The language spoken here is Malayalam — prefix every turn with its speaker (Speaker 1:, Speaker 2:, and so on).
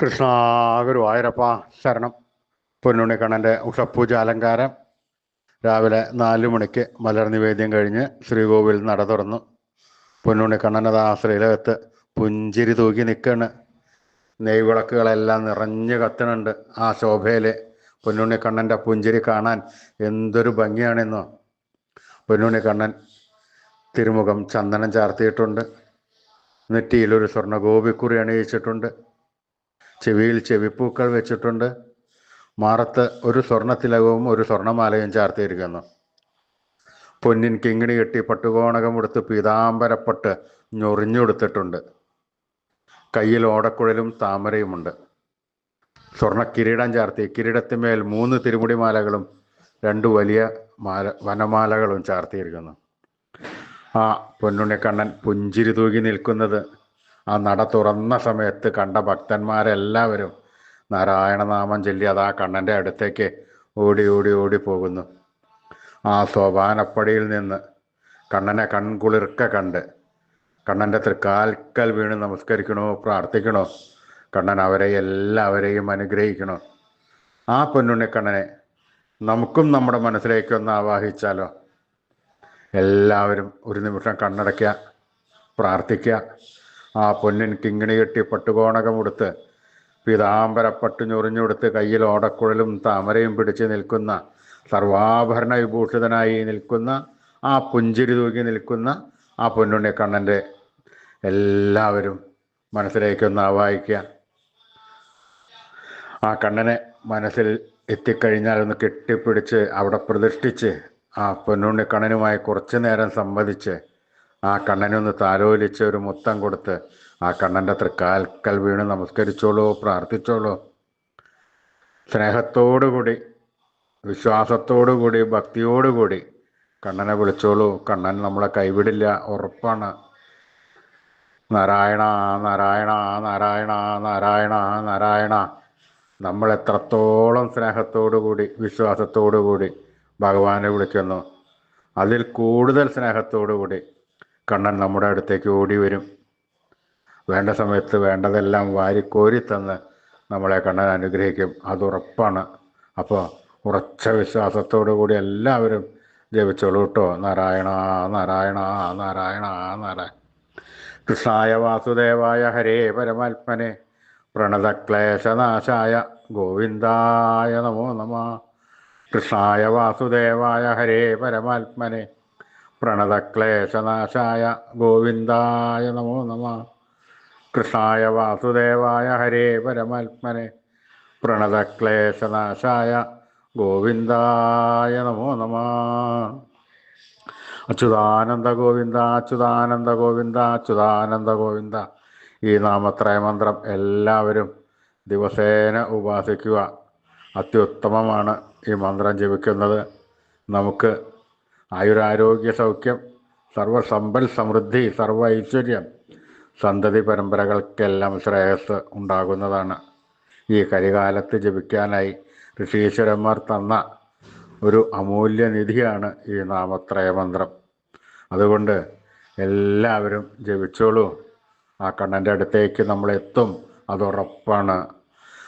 Speaker 1: കൃഷ്ണ ഗുരുവായൂരപ്പ ശരണം. പൊന്നുണിക്കണ്ണന്റെ ഉഷപ്പൂജ അലങ്കാരം. രാവിലെ നാല് മണിക്ക് മലർ നിവേദ്യം കഴിഞ്ഞ് ശ്രീകോവിൽ നട തുറന്നു. പൊന്നുണ്ണിക്കണ്ണനത് ആശ്രയിലകത്ത് പുഞ്ചിരി തൂക്കി നിൽക്കണ് നെയ്വിളക്കുകളെല്ലാം നിറഞ്ഞു കത്തണുണ്ട് ആ ശോഭയിൽ പൊന്നുണ്ണിക്കണ്ണന്റെ പുഞ്ചിരി കാണാൻ എന്തൊരു ഭംഗിയാണെന്നോ. പൊന്നുണ്ണിക്കണ്ണൻ തിരുമുഖം ചന്ദനം ചാർത്തിയിട്ടുണ്ട്. നെറ്റിയിലൊരു സ്വർണ ഗോപിക്കുറി അണിയിച്ചിട്ടുണ്ട്. ചെവിയിൽ ചെവിപ്പൂക്കൾ വെച്ചിട്ടുണ്ട്. മാറത്ത് ഒരു സ്വർണത്തിലകവും ഒരു സ്വർണമാലയും ചാർത്തിയിരിക്കുന്നു. പൊന്നിൻ കിങ്ങിണി കെട്ടി പട്ടുകോണകം എടുത്ത് പീതാംബരപ്പെട്ട് ഞൊറിഞ്ഞുകൊടുത്തിട്ടുണ്ട് കയ്യിൽ ഓടക്കുഴലും താമരയുമുണ്ട്. സ്വർണ കിരീടം ചാർത്തി കിരീടത്തിന്മേൽ മൂന്ന് തിരുമുടിമാലകളും രണ്ട് വലിയ മാല വനമാലകളും ചാർത്തിയിരിക്കുന്നു. ആ പൊന്നുണ്ണിക്കണ്ണൻ പുഞ്ചിരി തൂകി നിൽക്കുന്നത് ആ നട തുറന്ന സമയത്ത് കണ്ട ഭക്തന്മാരെല്ലാവരും നാരായണനാമം ചൊല്ലി അത് ആ കണ്ണന്റെ അടുത്തേക്ക് ഓടി ഓടി ഓടി പോകുന്നു. ആ സോപാനപ്പടിയിൽ നിന്ന് കണ്ണനെ കൺകുളിർക്ക കണ്ട് കണ്ണന്റെ തൃക്കാൽക്കൽ വീണ് നമസ്കരിക്കണോ പ്രാർത്ഥിക്കണോ? കണ്ണൻ അവരെ എല്ലാവരെയും അനുഗ്രഹിക്കണോ? ആ പൊന്നുണ്ണിക്കണ്ണനെ നമുക്കും നമ്മുടെ മനസ്സിലേക്ക് ഒന്ന് ആവാഹിച്ചാലോ? എല്ലാവരും ഒരു നിമിഷം കണ്ണടയ്ക്കുക പ്രാർത്ഥിക്കുക ആ പൊന്നിൻ കിങ്ങിണി കെട്ടി പട്ടുകോണകം ഉടുത്ത് പീതാംബരപ്പട്ട് ഞൊറിഞ്ഞുകൊടുത്ത് കയ്യിൽ ഓടക്കുഴലും താമരയും പിടിച്ച് നിൽക്കുന്ന സർവാഭരണ വിഭൂഷിതനായി നിൽക്കുന്ന ആ പുഞ്ചിരി തൂക്കി നിൽക്കുന്ന ആ പൊന്നുണ്ണി കണ്ണന്റെ എല്ലാവരും മനസ്സിലേക്കൊന്ന് ആവാഹിക്കുക. ആ കണ്ണനെ മനസ്സിൽ എത്തിക്കഴിഞ്ഞാൽ ഒന്ന് കെട്ടിപ്പിടിച്ച് അവിടെ പ്രതിഷ്ഠിച്ച് ആ പൊന്നുണ്ണി കണ്ണനുമായി കുറച്ചു നേരം സംവദിച്ച് ആ കണ്ണനൊന്ന് താലോലിച്ച് ഒരു മുത്തം കൊടുത്ത് ആ കണ്ണന്റെ തൃക്കാൽക്കൽ വീണ് നമസ്കരിച്ചോളൂ പ്രാർത്ഥിച്ചോളൂ. സ്നേഹത്തോടുകൂടി വിശ്വാസത്തോടുകൂടി ഭക്തിയോടുകൂടി കണ്ണനെ വിളിച്ചോളൂ. കണ്ണൻ നമ്മളെ കൈവിടില്ല ഉറപ്പാണ്. നാരായണ നാരായണ നാരായണ നാരായണ നാരായണ. നമ്മൾ എത്രത്തോളം സ്നേഹത്തോടുകൂടി വിശ്വാസത്തോടുകൂടി ഭഗവാനെ വിളിക്കുന്നു. അതിൽ കൂടുതൽ സ്നേഹത്തോടുകൂടി കണ്ണൻ നമ്മുടെ അടുത്തേക്ക് ഓടി വരും. വേണ്ട സമയത്ത് വേണ്ടതെല്ലാം വാരിക്കോരി തന്ന് നമ്മളെ കണ്ണൻ അനുഗ്രഹിക്കും. അത് ഉറപ്പാണ്. അപ്പോൾ ഉറച്ച വിശ്വാസത്തോടു കൂടി എല്ലാവരും ജപിച്ചോളൂ കേട്ടോ. നാരായണ നാരായണ നാരായണ നാരായണ. കൃഷ്ണായ വാസുദേവായ ഹരേ പരമാത്മനെ. പ്രണതക്ലേശനാശായ ഗോവിന്ദായ നമോ നമ. കൃഷ്ണായ വാസുദേവായ ഹരേ പരമാത്മനെ. പ്രണതക്ലേശനാശായ ഗോവിന്ദായ നമോ നമ. കൃഷ്ണായ വാസുദേവായ ഹരേ പരമാത്മനെ. പ്രണതക്ലേശനാശായ ഗോവിന്ദായ നമോ നമ. അച്യുതാനന്ദ ഗോവിന്ദ അച്യുതാനന്ദ ഗോവിന്ദ അച്യുതാനന്ദ ഗോവിന്ദ. ഈ നാമത്രയ മന്ത്രം എല്ലാവരും ദിവസേന ഉപാസിക്കുക. അത്യുത്തമമാണ് ഈ മന്ത്രം ജപിക്കുന്നത്. നമുക്ക് ആയുരാരോഗ്യ സൗഖ്യം സർവസമ്പൽ സമൃദ്ധി സർവ ഐശ്വര്യം സന്തതി പരമ്പരകൾക്കെല്ലാം ശ്രേയസ് ഉണ്ടാകുന്നതാണ്. ഈ കരികാലത്ത് ജപിക്കാനായി ഋഷീശ്വരന്മാർ തന്ന ഒരു അമൂല്യ നിധിയാണ് ഈ നാമത്രയ മന്ത്രം അതുകൊണ്ട് എല്ലാവരും ജപിച്ചോളൂ. ആ കണ്ണന്റെ അടുത്തേക്ക് നമ്മൾ എത്തും അതുറപ്പാണ്.